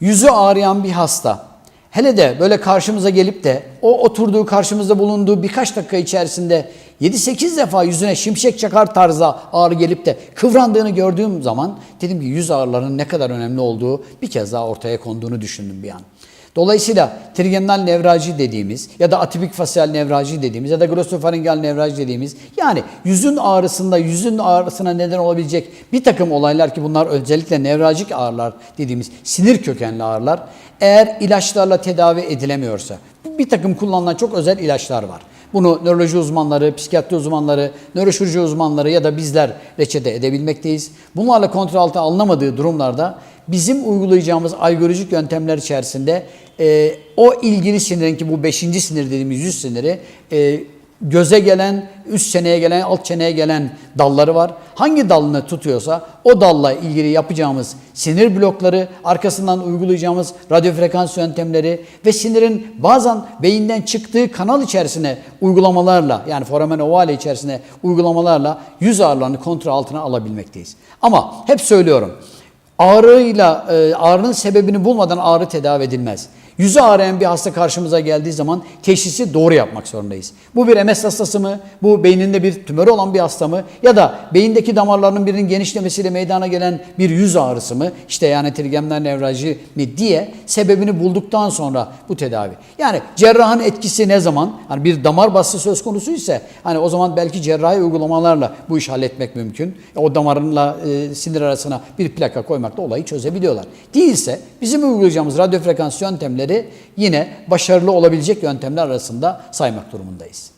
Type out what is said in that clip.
yüzü ağrıyan bir hasta hele de böyle karşımıza gelip de o oturduğu karşımızda bulunduğu birkaç dakika içerisinde 7-8 defa yüzüne şimşek çakar tarzda ağrı gelip de kıvrandığını gördüğüm zaman dedim ki yüz ağrılarının ne kadar önemli olduğu bir kez daha ortaya konduğunu düşündüm bir an. Dolayısıyla trigeminal nevraji dediğimiz ya da atipik fasyal nevraji dediğimiz ya da glossofaringeal nevraji dediğimiz yani yüzün ağrısında yüzün ağrısına neden olabilecek bir takım olaylar ki bunlar özellikle nevrajik ağrılar dediğimiz sinir kökenli ağrılar eğer ilaçlarla tedavi edilemiyorsa bir takım kullanılan çok özel ilaçlar var. Bunu nöroloji uzmanları, psikiyatri uzmanları, nöroşirurji uzmanları ya da bizler reçete edebilmekteyiz. Bunlarla kontrol altına alınamadığı durumlarda bizim uygulayacağımız algolojik yöntemler içerisinde e, o ilgili sinirin ki bu beşinci sinir dediğimiz yüz siniri e, göze gelen, üst çeneye gelen, alt çeneye gelen dalları var. Hangi dalını tutuyorsa o dalla ilgili yapacağımız sinir blokları, arkasından uygulayacağımız radyo frekans yöntemleri ve sinirin bazen beyinden çıktığı kanal içerisine uygulamalarla yani foramen ovale içerisine uygulamalarla yüz ağrılarını kontrol altına alabilmekteyiz. Ama hep söylüyorum ağrıyla e, ağrının sebebini bulmadan ağrı tedavi edilmez. Yüzü ağrıyan bir hasta karşımıza geldiği zaman teşhisi doğru yapmak zorundayız. Bu bir MS hastası mı? Bu beyninde bir tümör olan bir hasta mı? Ya da beyindeki damarlarının birinin genişlemesiyle meydana gelen bir yüz ağrısı mı? İşte yani trigeminal nevraji mi diye sebebini bulduktan sonra bu tedavi. Yani cerrahın etkisi ne zaman? Hani bir damar bastı söz konusu ise hani o zaman belki cerrahi uygulamalarla bu işi halletmek mümkün. O damarınla e, sinir arasına bir plaka koymakla olayı çözebiliyorlar. Değilse bizim uygulayacağımız radyo frekans yöntemleri yine başarılı olabilecek yöntemler arasında saymak durumundayız.